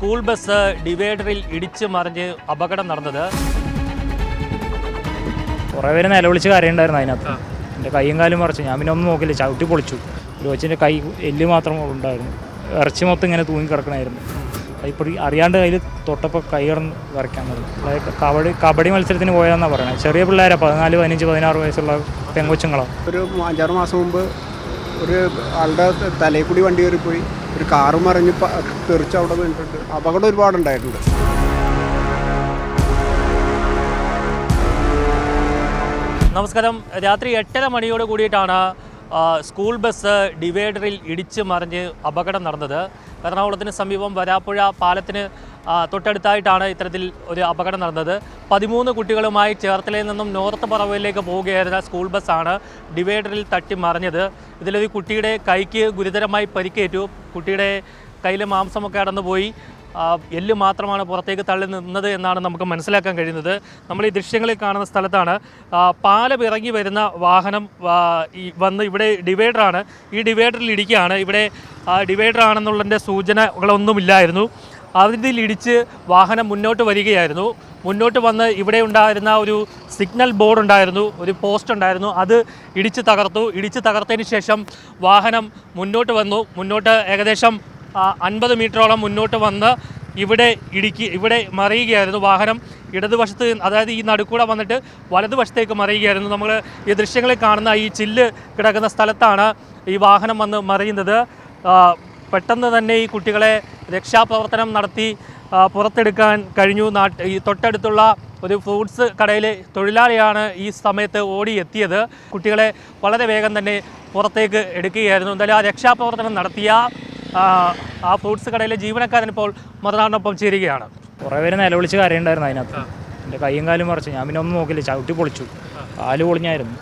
School bus ഡിവൈഡറിൽ ഇടിച്ചു മറിഞ്ഞ് അപകടം നടന്നത്. കുറേ പേര് നിലവിളിച്ച് കരയുണ്ടായിരുന്നു അതിനകത്ത്. എന്റെ കൈയും കാലും മറിച്ചു. ഞാൻ പിന്നെ ഒന്നും നോക്കില്ല ചവിട്ടി പൊളിച്ചു. ഒരു കൊച്ചിന്റെ കൈ എല്ല് മാത്രം ഉണ്ടായിരുന്നു. ഇറച്ചി മൊത്തം ഇങ്ങനെ തൂങ്ങി കിടക്കണമായിരുന്നു ഇപ്പോൾ അറിയാണ്ട് കയ്യിൽ തൊട്ടപ്പോൾ കൈ കിടന്ന് വരയ്ക്കാൻ തുടങ്ങി അതായത് കബഡി കബഡി മത്സരത്തിന് പോയതെന്നാണ് പറയുന്നത് ചെറിയ പിള്ളേരാണ് പതിനാല് പതിനഞ്ച് പതിനാറ് വയസ്സുള്ള പെങ്കൊച്ചുങ്ങളാണ് ഒരു അഞ്ചാറ് മാസം മുമ്പ് ഒരു ആളുടെ തലയിൽ കൂടി വണ്ടി കയറിപ്പോയി. ഒരു കാറ് മറിഞ്ഞ് തെറിച്ച് അവിടെ വീണിട്ടുണ്ട്. അപകടം ഒരുപാടുണ്ടായിട്ടുണ്ട് നമസ്കാരം. രാത്രി എട്ടര മണിയോട് കൂടിയിട്ടാണ് സ്കൂൾ ബസ് ഡിവൈഡറിൽ ഇടിച്ച് മറിഞ്ഞ് അപകടം നടന്നത്. എറണാകുളത്തിന് സമീപം വരാപ്പുഴ പാലത്തിന് തൊട്ടടുത്തായിട്ടാണ് ഇത്തരത്തിൽ ഒരു അപകടം നടന്നത്. പതിമൂന്ന് കുട്ടികളുമായി ചേർത്തലയിൽ നിന്നും നോർത്ത് പറവയിലേക്ക് പോവുകയായിരുന്ന സ്കൂൾ ബസ്സാണ് ഡിവൈഡറിൽ തട്ടി മറിഞ്ഞത്. ഇതിലൊരു കുട്ടിയുടെ കൈക്ക് ഗുരുതരമായി പരിക്കേറ്റു. കുട്ടിയുടെ കയ്യിലെ മാംസമൊക്കെ അടന്നുപോയി. എല്ല് മാത്രമാണ് പുറത്തേക്ക് തള്ളി നിന്നത് എന്നാണ് നമുക്ക് മനസ്സിലാക്കാൻ കഴിയുന്നത്. നമ്മൾ ഈ ദൃശ്യങ്ങളിൽ കാണുന്ന സ്ഥലത്താണ് പാലം ഇറങ്ങി വരുന്ന വാഹനം വന്ന് ഇവിടെ ഡിവൈഡറാണ് ഈ ഡിവൈഡറിൽ ഇടിക്കുകയാണ്. ഇവിടെ ഡിവൈഡർ ആണെന്നുള്ളതിന്റെ സൂചനകളൊന്നുമില്ലായിരുന്നു. അതിൽ ഇടിച്ച് വാഹനം മുന്നോട്ട് വരികയായിരുന്നു. മുന്നോട്ട് വന്ന് ഇവിടെ ഉണ്ടായിരുന്ന ഒരു സിഗ്നൽ ബോർഡ് ഉണ്ടായിരുന്നു ഒരു പോസ്റ്റ് ഉണ്ടായിരുന്നു. അത് ഇടിച്ച് തകർത്തു. ഇടിച്ച് തകർത്തതിന് ശേഷം വാഹനം മുന്നോട്ട് വന്നു. മുന്നോട്ട് ഏകദേശം അൻപത് മീറ്ററോളം മുന്നോട്ട് വന്ന് ഇവിടെ ഇടുക്കി ഇവിടെ മറിയുകയായിരുന്നു വാഹനം. ഇടതുവശത്ത് അതായത് ഈ നടുക്കൂടെ വന്നിട്ട് വലതുവശത്തേക്ക് മറിയുകയായിരുന്നു. നമ്മൾ ഈ ദൃശ്യങ്ങളിൽ കാണുന്ന ഈ ചില്ല് കിടക്കുന്ന സ്ഥലത്താണ് ഈ വാഹനം വന്ന് മറിയുന്നത്. പെട്ടെന്ന് തന്നെ ഈ കുട്ടികളെ രക്ഷാപ്രവർത്തനം നടത്തി പുറത്തെടുക്കാൻ കഴിഞ്ഞു. നാട്ട് ഈ തൊട്ടടുത്തുള്ള ഒരു ഫ്രൂട്ട്സ് കടയിലെ തൊഴിലാളിയാണ് ഈ സമയത്ത് ഓടി എത്തിയത് കുട്ടികളെ വളരെ വേഗം തന്നെ പുറത്തേക്ക് എടുക്കുകയായിരുന്നു. എന്തായാലും ആ രക്ഷാപ്രവർത്തനം നടത്തിയ ആ, ഫ്രൂട്ട്സ് കടയിലെ ജീവനക്കാരൻ ഇപ്പോൾ മറുനാടിനൊപ്പം ചേരുകയാണ്. കുറേ പേര് നിലവിളിച്ച് കരയുണ്ടായിരുന്നു അതിനകത്ത്. എന്റെ കൈയും കാലും മറിച്ചു. ഞാൻ പിന്നെ ഒന്നും നോക്കില്ല ചവിട്ടി പൊളിച്ചു. കാൽ പൊളിഞ്ഞായിരുന്നു.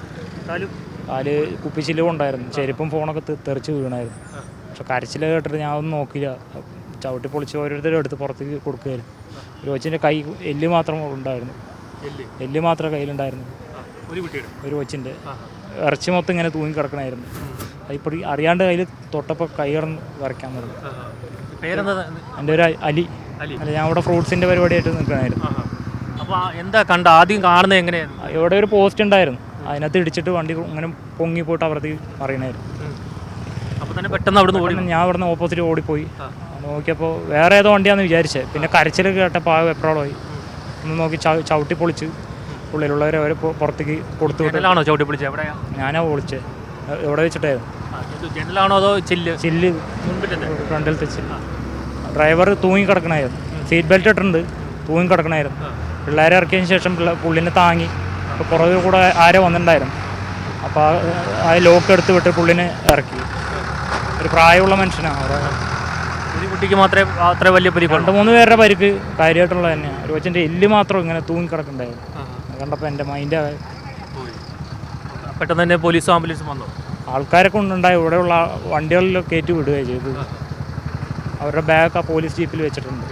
കാൽ? കുപ്പിച്ചിൽ കൊണ്ടായിരുന്നു ചെരുപ്പും ഫോണൊക്കെ തെറിച്ച് വീണായിരുന്നു. പക്ഷെ കരച്ചിൽ കേട്ടിട്ട് ഞാൻ ഒന്നും നോക്കില്ല ചവിട്ടി പൊളിച്ച് ഓരോരുത്തരും എടുത്ത് പുറത്തേക്ക് കൊടുക്കുകയായിരുന്നു. ഒരു കൊച്ചിന്റെ കൈ എല്ല് മാത്രം ഉണ്ടായിരുന്നു. എല്ല്? മാത്രമേ കയ്യിലുണ്ടായിരുന്നു ഒരു കൊച്ചിന്റെ. ഇറച്ചി മൊത്തം ഇങ്ങനെ തൂങ്ങി കിടക്കണമായിരുന്നു അതിപ്പോൾ അറിയാണ്ട് കയ്യിൽ തൊട്ടപ്പോൾ കൈ കിടന്ന് വരയ്ക്കാൻ തുടങ്ങി പേരെന്താ എന്റെ ഒരു അലി. അലി. അല്ല ഞാൻ അവിടെ ഫ്രൂട്ട്സിന്റെ പരിപാടിയായിട്ട് നിൽക്കണമായിരുന്നു അപ്പോൾ എന്താ കണ്ട ആദ്യം കാണുന്നത് എങ്ങനെയായിരുന്നു? ഇവിടെ ഒരു പോസ്റ്റ് ഉണ്ടായിരുന്നു. അതിനകത്ത് ഇടിച്ചിട്ട് വണ്ടി ഇങ്ങനെ പൊങ്ങി പോയിട്ട് അവർക്ക് പറയണായിരുന്നു അപ്പോൾ തന്നെ പെട്ടെന്ന് അവിടെ ഓടി ഞാൻ അവിടെ നിന്ന് ഓപ്പോസിറ്റ് ഓടിപ്പോയി. നോക്കിയപ്പോൾ വേറെ ഏതോ വണ്ടിയാന്ന് വിചാരിച്ചത് പിന്നെ കരച്ചിൽ കേട്ടപ്പോൾ ആ വെപ്രോളമായി ഒന്ന് നോക്കി ചവ- ചവിട്ടി പൊളിച്ച് ഉള്ളിലുള്ളവരെ അവരെ പുറത്തേക്ക് കൊടുത്തു വിട്ടു ചവിട്ടി പിടിച്ചത് എവിടെയാ? ഞാനാ പൊളിച്ചത് എവിടെ വെച്ചിട്ടേ? ജനലാണോ അതോ ചില്ല്? ചില്ല്. ഫ്രണ്ടിലത്തെ ചില്ല്. ഡ്രൈവർ തൂങ്ങി കിടക്കണായിരുന്നു. സീറ്റ് ബെൽറ്റ് ഇട്ടിട്ടുണ്ട്. തൂങ്ങി കിടക്കണായിരുന്നു. പിള്ളേരെ ഇറക്കിയതിന് ശേഷം പിള്ള- പുള്ളിനെ താങ്ങി. അപ്പോൾ പുറകിൽ കൂടെ ആരോ വന്നിട്ടുണ്ടായിരുന്നു. അപ്പോൾ ആ ലോക്ക് എടുത്ത് വിട്ട് പുള്ളിനെ ഇറക്കി. ഒരു പ്രായമുള്ള മനുഷ്യനാണ് അവിടെ. ഒരു കുട്ടിക്ക് മാത്രമേ അത്ര വലിയ പരിക്ക് രണ്ട് മൂന്ന് പേരുടെ പരിക്ക് കാര്യമായിട്ടുള്ളത് തന്നെയാണ് ഒരു കൊച്ചിന്റെ എല്ല് മാത്രം ഇങ്ങനെ തൂങ്ങി കിടക്കണ്ടായിരുന്നു. കണ്ടപ്പോൾ എന്റെ മൈൻഡ് പെട്ടെന്ന് തന്നെ പോലീസും ആംബുലൻസും വന്നു. ആൾക്കാരൊക്കെ ഉണ്ടായി ഇവിടെയുള്ള വണ്ടികളിൽ കയറ്റി വിടുകയാണ് ചെയ്തത്. അവരുടെ ബാഗൊക്കെ പോലീസ് ജീപ്പിൽ വെച്ചിട്ടുണ്ട്.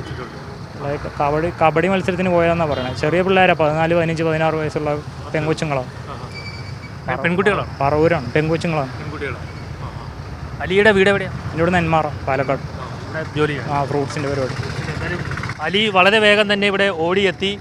കബഡി കബഡി മത്സരത്തിന് പോയതെന്നാണ് പറയുന്നത് ചെറിയ പിള്ളേരാണ് പതിനാല് പതിനഞ്ച് പതിനാറ് വയസ്സുള്ള പെങ്കൊച്ചുങ്ങളാണ് പെൺകുട്ടികളാണ് പറവൂരാണ്. പെങ്കൊച്ചുങ്ങളാണ് പെൺകുട്ടികളാണ് അലിയുടെ വീട് എവിടെയാണ് ഇവിടെ നെന്മാറ പാലക്കാട്. ജോലി ആ ഫ്രൂട്ട്സിന്റെ പരിപാടി. അലി വളരെ വേഗം തന്നെ ഇവിടെ ഓടിയെത്തി.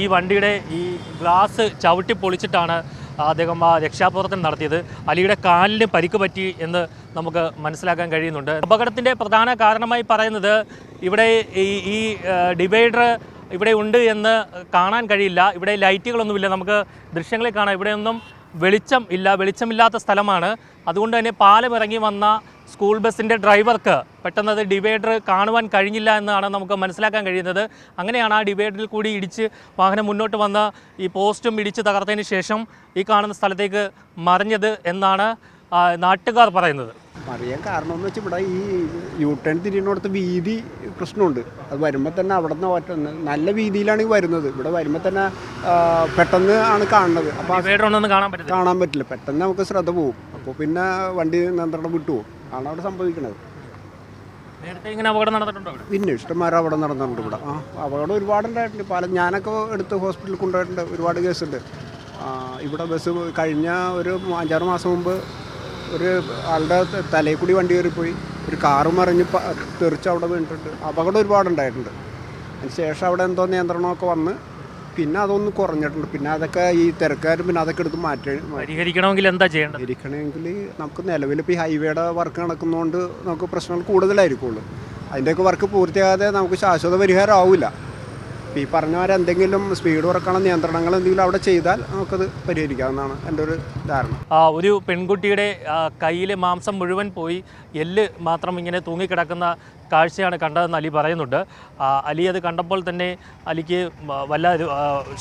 ഈ വണ്ടിയുടെ ഈ ഗ്ലാസ് ചവിട്ടി പൊളിച്ചിട്ടാണ് അദ്ദേഹം ആ രക്ഷാപ്രവർത്തനം നടത്തിയത് അലിയുടെ കാലിന് പരിക്ക് പറ്റി എന്ന് നമുക്ക് മനസ്സിലാക്കാൻ കഴിയുന്നുണ്ട്. അപകടത്തിന്റെ പ്രധാന കാരണമായി പറയുന്നത് ഇവിടെ ഈ ഈ ഡിവൈഡർ ഇവിടെ ഉണ്ട് എന്ന് കാണാൻ കഴിയില്ല. ഇവിടെ ലൈറ്റുകളൊന്നുമില്ല. നമുക്ക് ദൃശ്യങ്ങളിൽ കാണാം. ഇവിടെയൊന്നും വെളിച്ചം ഇല്ല വെളിച്ചമില്ലാത്ത സ്ഥലമാണ്. അതുകൊണ്ട് തന്നെ പാലം ഇറങ്ങി വന്ന സ്കൂൾ ബസ്സിന്റെ ഡ്രൈവർക്ക് പെട്ടെന്ന് അത് ഡിവൈഡർ കാണുവാൻ കഴിഞ്ഞില്ല എന്നാണ് നമുക്ക് മനസ്സിലാക്കാൻ കഴിയുന്നത്. അങ്ങനെയാണ് ആ ഡിവൈഡറിൽ കൂടി ഇടിച്ച് വാഹനം മുന്നോട്ട് വന്ന് ഈ പോസ്റ്റും ഇടിച്ച് തകർത്തതിന് ശേഷം ഈ കാണുന്ന സ്ഥലത്തേക്ക് മറിഞ്ഞത് എന്നാണ് നാട്ടുകാർ പറയുന്നത്. അറിയാൻ കാരണം എന്ന് വെച്ചാൽ ഇവിടെ ഈ യൂട്ടേൺ ടേൺ തിരിയുന്നിടത്ത് വീതി പ്രശ്നമുണ്ട്. അത് വരുമ്പോൾ തന്നെ അവിടെ നിന്ന് ഒറ്റ നല്ല വീതിയിലാണ് ഈ വരുന്നത്. ഇവിടെ വരുമ്പോൾ തന്നെ പെട്ടെന്ന് ആണ് കാണുന്നത്. അപ്പോൾ കാണാൻ പറ്റില്ല. പെട്ടെന്ന് നമുക്ക് ശ്രദ്ധ പോകും. അപ്പോൾ പിന്നെ വണ്ടി നിയന്ത്രണം വിട്ടു പോകും. ആണ് അവിടെ സംഭവിക്കുന്നത് നേരത്തെ ഇങ്ങനെ അപകടം നടന്നിട്ടുണ്ടോ പിന്നെ ഇഷ്ടംമാരെ അവിടെ നടന്നിട്ടുണ്ട് ഇവിടെ. ആ അപകടം ഒരുപാടുണ്ടായിട്ടുണ്ട് പല ഞാനൊക്കെ എടുത്ത് ഹോസ്പിറ്റലിൽ കൊണ്ടുപോയിട്ടുണ്ട്. ഒരുപാട് കേസുണ്ട്. ഇവിടെ ബസ് കഴിഞ്ഞ ഒരു അഞ്ചാറ് മാസം മുമ്പ് ഒരു ആളുടെ തലയിൽ കൂടി വണ്ടി കയറിപ്പോയി. ഒരു കാറ് മറിഞ്ഞ് തെറിച്ച് അവിടെ വീണിട്ടുണ്ട്. അപകടം ഒരുപാടുണ്ടായിട്ടുണ്ട് അതിന് ശേഷം അവിടെ എന്തോ നിയന്ത്രണമൊക്കെ വന്ന് പിന്നെ അതൊന്ന് കുറഞ്ഞിട്ടുണ്ട്. പിന്നെ അതൊക്കെ ഈ തിരക്കാരും പിന്നെ അതൊക്കെ എടുത്ത് മാറ്റി പരിഹരിക്കണമെങ്കിൽ എന്താ ചെയ്യേണ്ടത്? ഇരിക്കണമെങ്കിൽ നമുക്ക് നിലവിൽ ഇപ്പോൾ ഈ ഹൈവേയുടെ വർക്ക് നടക്കുന്നതുകൊണ്ട് നമുക്ക് പ്രശ്നങ്ങൾ കൂടുതലായിരിക്കുള്ളൂ. അതിന്റെയൊക്കെ വർക്ക് പൂർത്തിയാകാതെ നമുക്ക് ശാശ്വത പരിഹാരം ആവില്ല. ഈ പറഞ്ഞ പോലെ എന്തെങ്കിലും സ്പീഡ് കുറക്കണ നിയന്ത്രണങ്ങൾ എന്തെങ്കിലും അവിടെ ചെയ്താൽ നമുക്കത് പരിഹരിക്കാവുന്നതാണ് എന്റെ ഒരു ധാരണ. ഒരു പെൺകുട്ടിയുടെ കയ്യിലെ മാംസം മുഴുവൻ പോയി എല്ല് മാത്രം ഇങ്ങനെ തൂങ്ങിക്കിടക്കുന്ന കാഴ്ചയാണ് കണ്ടതെന്ന് അലി പറയുന്നുണ്ട്. അലി അത് കണ്ടപ്പോൾ തന്നെ അലിക്ക് വല്ല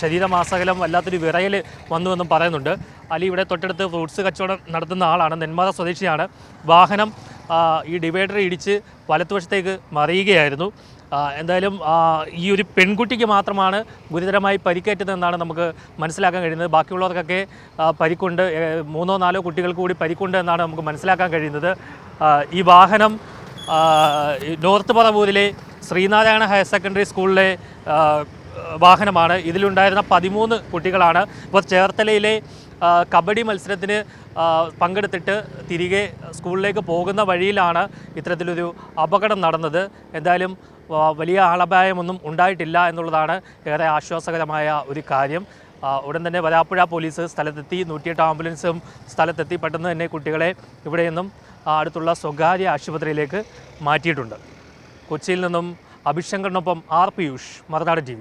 ശരീരമാസകലം വല്ലാത്തൊരു വിറയൽ വന്നുവെന്നും പറയുന്നുണ്ട്. അലി ഇവിടെ തൊട്ടടുത്ത് ഫ്രൂട്ട്സ് കച്ചവടം നടത്തുന്ന ആളാണ് നെന്മാത സ്വദേശിയാണ്. വാഹനം ഈ ഡിവൈഡർ ഇടിച്ച് വലത്തുവശത്തേക്ക് മറിയുകയായിരുന്നു. എന്തായാലും ഈ ഒരു പെൺകുട്ടിക്ക് മാത്രമാണ് ഗുരുതരമായി പരിക്കേറ്റതെന്നാണ് നമുക്ക് മനസ്സിലാക്കാൻ കഴിയുന്നത്. ബാക്കിയുള്ളവർക്കൊക്കെ പരിക്കുണ്ട്. മൂന്നോ നാലോ കുട്ടികൾക്ക് കൂടി പരിക്കുണ്ട് എന്നാണ് നമുക്ക് മനസ്സിലാക്കാൻ കഴിയുന്നത്. ഈ വാഹനം നോർത്ത് പറവൂരിലെ ശ്രീനാരായണ ഹയർ സെക്കൻഡറി സ്കൂളിലെ വാഹനമാണ്. ഇതിലുണ്ടായിരുന്ന പതിമൂന്ന് കുട്ടികളാണ്. ഇപ്പോൾ ചേർത്തലയിലെ കബഡി മത്സരത്തിന് പങ്കെടുത്തിട്ട് തിരികെ സ്കൂളിലേക്ക് പോകുന്ന വഴിയിലാണ് ഇത്തരത്തിലൊരു അപകടം നടന്നത്. എന്തായാലും വലിയ ആളപായമൊന്നും ഉണ്ടായിട്ടില്ല എന്നുള്ളതാണ് ഏറെ ആശ്വാസകരമായ ഒരു കാര്യം. ഉടൻ തന്നെ വരാപ്പുഴ പോലീസ് സ്ഥലത്തെത്തി നൂറ്റിയെട്ട് ആംബുലൻസും സ്ഥലത്തെത്തി. പെട്ടെന്ന് തന്നെ കുട്ടികളെ ഇവിടെ നിന്നും അടുത്തുള്ള സ്വകാര്യ ആശുപത്രിയിലേക്ക് മാറ്റിയിട്ടുണ്ട്. കൊച്ചിയിൽ നിന്നും അഭിഷങ്കറിനൊപ്പം ആർ പിയൂഷ് മറുനാട് ടി